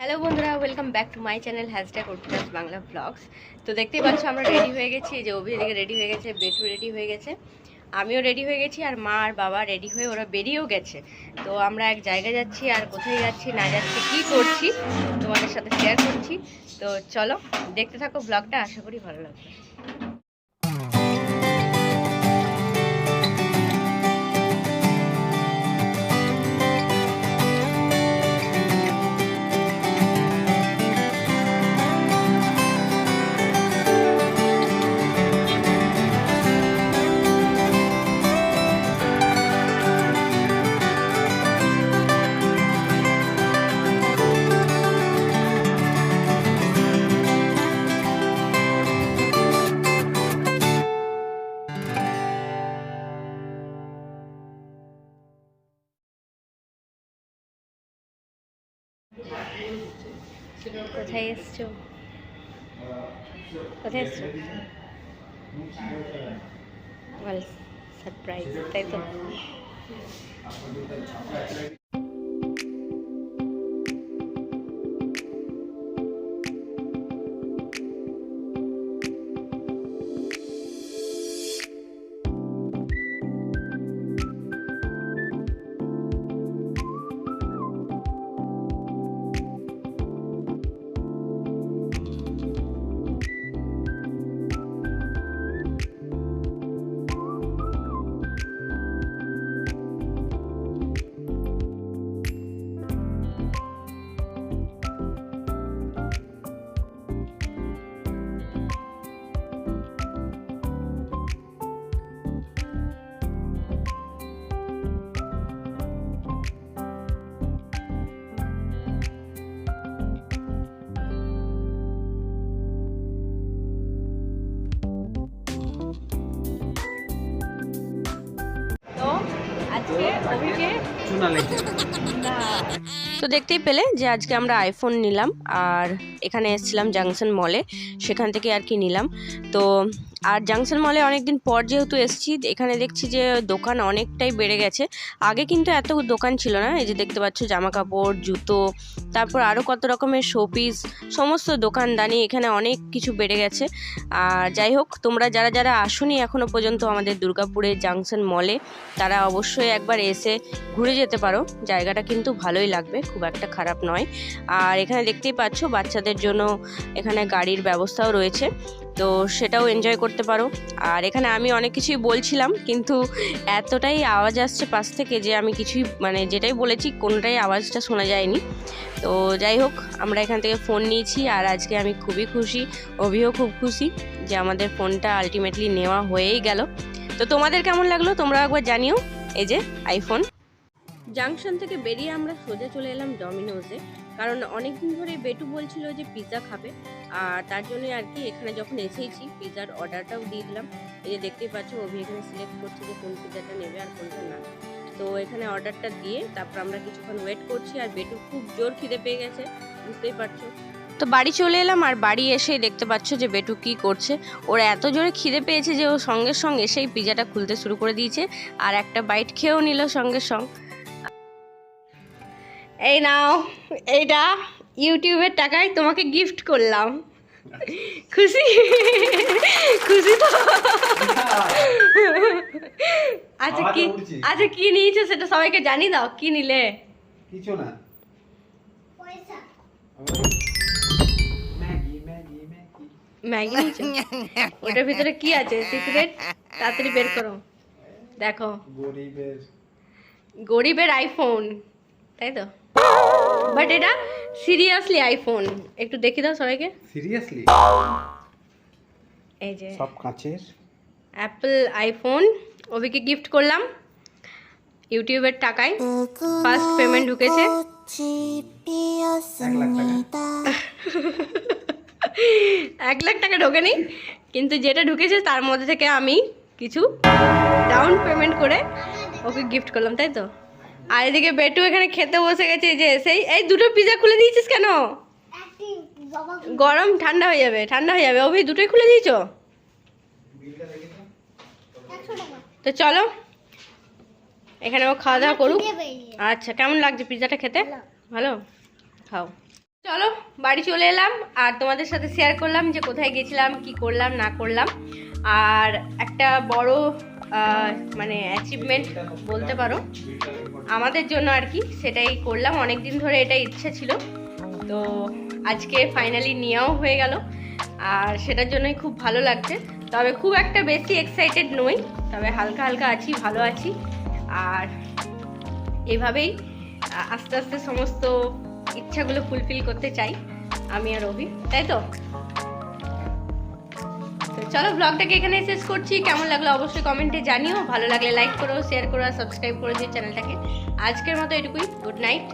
Hello বন্ধুরা welcome back to my channel hashtag উঠটাস Bangla blogs তো দেখতেই পাচ্ছ, আমরা রেডি হয়ে গেছি। যে অভি এদিকে রেডি হয়ে গেছে, বেটু রেডি হয়ে গেছে। আমিও রেডি হয়ে গেছি, আর মা আর বাবা রেডি হয়ে ওরা বেরিয়েও গেছে। তো আমরা এক জায়গায় যাচ্ছি, আর কোথায় যাচ্ছি, না যাচ্ছি, কী করছি, তোমাদের সাথে শেয়ার করছি। তো চলো, দেখতে থাকো ব্লগটা আশা করি ভালো লাগবে। কোথায় এসছো কোথায় এসছো সারপ্রাইজ তাই তো চুনা লেগে তো দেখতেই পেলে যে আজকে আমরা আইফোন নিলাম আর এখানে এসেছিলাম জাংশন মলে সেখান থেকে আর কি নিলাম। তো আর জাংশন মলে অনেকদিন পর যেহেতু এসেছি, এখানে দেখছি যে দোকান অনেকটাই বেড়ে গেছে। আগে কিন্তু এত দোকান ছিল না, এই যে দেখতে পাচ্ছ জামা কাপড় জুতো, তারপর আরও কত রকমের শোপিস সমস্ত দোকানদানি এখানে অনেক কিছু বেড়ে গেছে। আর যাই হোক, তোমরা যারা যারা আসুনি এখনও পর্যন্ত আমাদের দুর্গাপুরের জাংশন মলে তারা অবশ্যই একবার এসে ঘুরে যেতে পারো। জায়গাটা কিন্তু ভালোই লাগবে, খুব একটা খারাপ নয়। আর এখানে দেখতেই পাচ্ছ বাচ্চাদের জন্য এখানে গাড়ির ব্যবস্থাও রয়েছে। তো সেটাও এনজয় করতে পারো। আর এখানে আমি অনেক কিছুই বলছিলাম, কিন্তু এতটাই আওয়াজ আসছে পাশ থেকে যে আমি কিছুই মানে যেটাই বলেছি কোনোটাই আওয়াজটা শোনা যায়নি। তো যাই হোক, আমরা এখান থেকে ফোন নিয়েছি আর আজকে আমি খুবই খুশি, অভিও খুব খুশি যে আমাদের ফোনটা আলটিমেটলি নেওয়া হয়েই গেল। তো তোমাদের কেমন লাগল তোমরা একবার জানিও, এই যে আইফোন জাংশন থেকে বেরিয়ে আমরা সোজা চলে এলাম ডমিনোজে কারণ অনেক দিন ধরে বেটু বলছিল যে পিৎজা খাবে। আর তার জন্যই আর কি এখানে যখন এসেইছি পিৎজার অর্ডারটাও দিয়ে দিলাম। এই যে দেখতেই পাচ্ছ অভি এখানে সিলেক্ট করছে যে কোন পিৎজাটা নেবে আর কোনটা না। তো এখানে অর্ডারটা দিয়ে তারপর আমরা কিছুক্ষণ ওয়েট করছি আর বেটু খুব জোর খিদে পেয়ে গেছে, বুঝতেই পারছ। তো বাড়ি চলে এলাম আর বাড়ি এসে দেখতে পাচ্ছ যে বেটু কি করছে। ওর এত জোরে খিদে পেয়েছে যে ও সঙ্গে সঙ্গে সেই পিজাটা খুলতে শুরু করে দিয়েছে। আর একটা বাইট খেয়েও নিল সঙ্গে সঙ্গ। এই নাও এইটা ইউটিউবের টাকায় তোমাকে গিফট করলাম। খুশি? খুশি তো? আচ্ছা কি আচ্ছা কি নিয়েছো সেটা সবাইকে জানি দাও কি নিলে? কিছু না। Maggi Maggi Maggi. ম্যাগি নিয়েছো? ওটার ভিতরে কি আছে? সিক্রেট তাড়াতাড়ি বের করো। দেখো। গরিবের গরিবের আইফোন তাই তো? বাট এটা সিরিয়াসলি আইফোন একটু দেখি দাও সবাইকে। সিরিয়াসলি এই যে সব কাঁচের? অ্যাপল আইফোন অভিকে গিফট করলাম। ইউটিউবের টাকায় ফার্স্ট পেমেন্ট ঢুকেছে। এক লাখ টাকা। এক লাখ টাকা ঢোকেনি কিন্তু যেটা ঢুকেছে তার মধ্যে থেকে আমি কিছু ডাউন পেমেন্ট করে ওকে গিফট করলাম তাই তো? আর এদিকে বেটু এখানে খেতে বসে গেছে যে সেই, এই দুটো পিজা খুলে দিয়েছিস কেন? গরম ঠান্ডা হয়ে যাবে, ঠান্ডা হয়ে যাবে। অভি, দুটোই খুলে দিয়েছ? তো চলো, এখানে ও খাওয়া দাওয়া করুক। আচ্ছা কেমন লাগছে পিৎজাটা খেতে? ভালো? খাও। চলো, বাড়ি চলে এলাম, আর তোমাদের সাথে শেয়ার করলাম যে কোথায় গেছিলাম, কি করলাম, না করলাম। আর একটা বড় মানে অ্যাচিভমেন্ট বলতে পারো। আমাদের জন্য আর কি, সেটাই করলাম। অনেক দিন ধরে এটা ইচ্ছা ছিল। তো আজকে ফাইনালি নেওয়াও হয়ে গেল। আর সেটার জন্যই খুব ভালো লাগছে। তবে খুব একটা বেশি এক্সাইটেড নই। তবে হালকা হালকা আছি, ভালো আছি। আর এভাবেই আস্তে আস্তে সমস্ত ইচ্ছাগুলো ফুলফিল করতে চাই আমি আর অভি। তাই তো? চলো ব্লগটাকে এখানে শেষ করছি। কেমন লাগল অবশ্যই কমেন্টে জানিও। ভালো লাগলে লাইক করো শেয়ার করো সাবস্ক্রাইব করে যে চ্যানেলটাকে। আজকের মতো এটুকুই। Good night